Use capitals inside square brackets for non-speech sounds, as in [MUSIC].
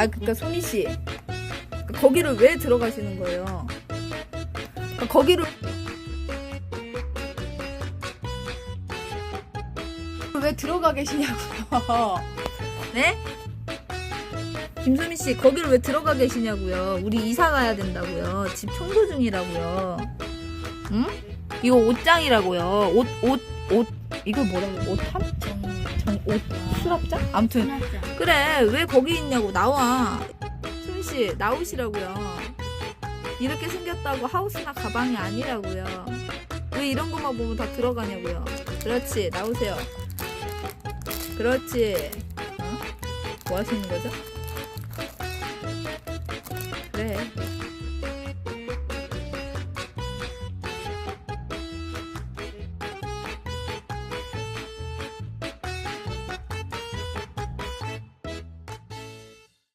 아 그러니까 소미 씨 그러니까 거기를 왜 들어가시는 거예요? 그러니까 거기를 왜 들어가 계시냐고요? [LAUGHS] 네? 김소미 씨 거기를 왜 들어가 계시냐고요? 우리 이사 가야 된다고요. 집 청소 중이라고요. 응? 이거 옷장이라고요. 옷 옷 옷 이거 뭐라고? 옷함? 수납장? 아무튼. 그래 왜 거기 있냐고 나와 소민 씨 나오시라고요 이렇게 생겼다고 하우스나 가방이 아니라고요 왜 이런 것만 보면 다 들어가냐고요 그렇지 나오세요 그렇지 어? 뭐 하시는 거죠?